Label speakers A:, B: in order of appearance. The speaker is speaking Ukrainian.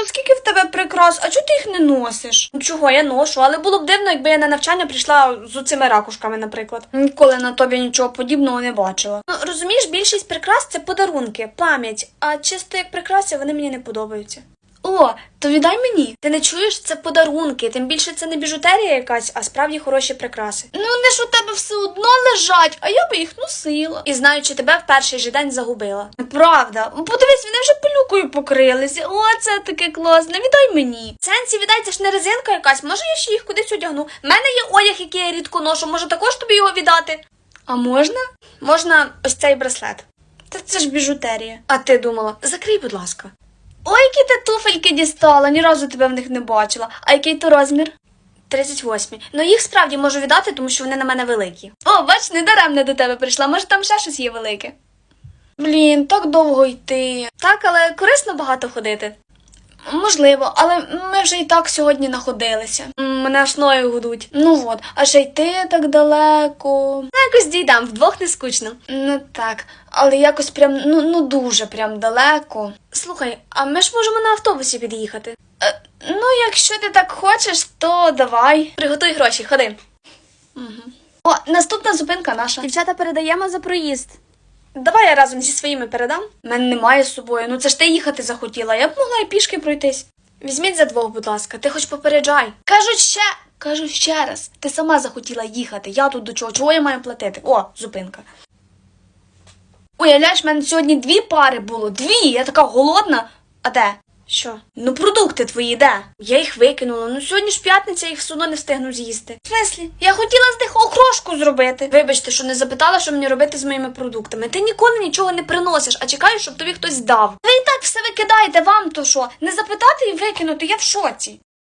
A: Ого, скільки в тебе прикрас, а чого ти їх не носиш? Ну чого, я ношу, але було б дивно, якби я на навчання прийшла з оцими ракушками, наприклад. Ніколи на тобі нічого подібного не бачила. Ну розумієш, більшість прикрас це подарунки, пам'ять, а чисто як прикраси вони мені не подобаються. О, то віддай мені. Ти не чуєш, це подарунки, тим більше це не біжутерія якась, а справді хороші прикраси. Ну вони ж у тебе все одно лежать, а я би їх носила. І знаючи тебе в перший же день загубила. Правда, подивись, вони вже пилюкою покрилися. О, це таке класне. Віддай мені. Сенсі, віддай, це ж не резинка якась. Може, я ще їх кудись одягну. У мене є одяг, який я рідко ношу. Може також тобі його віддати? А можна? Можна ось цей браслет. Та це ж біжутерія. А ти думала, закрий, будь ласка. Ой, які ти туфельки дістала, ні разу тебе в них не бачила. А який то розмір? 38. Ну їх справді можу віддати, тому що вони на мене великі. О, бач, не даремно до тебе прийшла, може там ще щось є велике. Блін, так довго йти. Так, але корисно багато ходити. Можливо, але ми вже і так сьогодні находилися. Мене аж ноги гудуть. Ну от, а ще йти так далеко. Ну, якось дійдам, вдвох не скучно. Ну так, але якось прям ну, ну дуже прям далеко. Слухай, а ми ж можемо на автобусі під'їхати. Е, ну, якщо ти так хочеш, то давай. Приготуй гроші, ходи. Угу. О, наступна зупинка наша. Дівчата передаємо за проїзд. Давай я разом зі своїми передам. Мене немає з собою. Ну це ж ти їхати захотіла. Я б могла і пішки пройтись. Візьміть за двох, будь ласка, ти хоч попереджай. Кажуть ще. Кажу ще раз, ти сама захотіла їхати. Я тут до чого? Чого я маю платити? О, зупинка. Уявляєш, в мене сьогодні дві пари було. Дві. Я така голодна. А де? Що? Ну, продукти твої де? Я їх викинула. Ну сьогодні ж п'ятниця, їх все одно не встигну з'їсти. В смислі? Я хотіла з них окрошку зробити. Вибачте, що не запитала, що мені робити з моїми продуктами. Ти ніколи нічого не приносиш, а чекаєш, щоб тобі хтось дав. Ви і так все викидаєте, вам то що? Не запитати і викинути, я в шоці.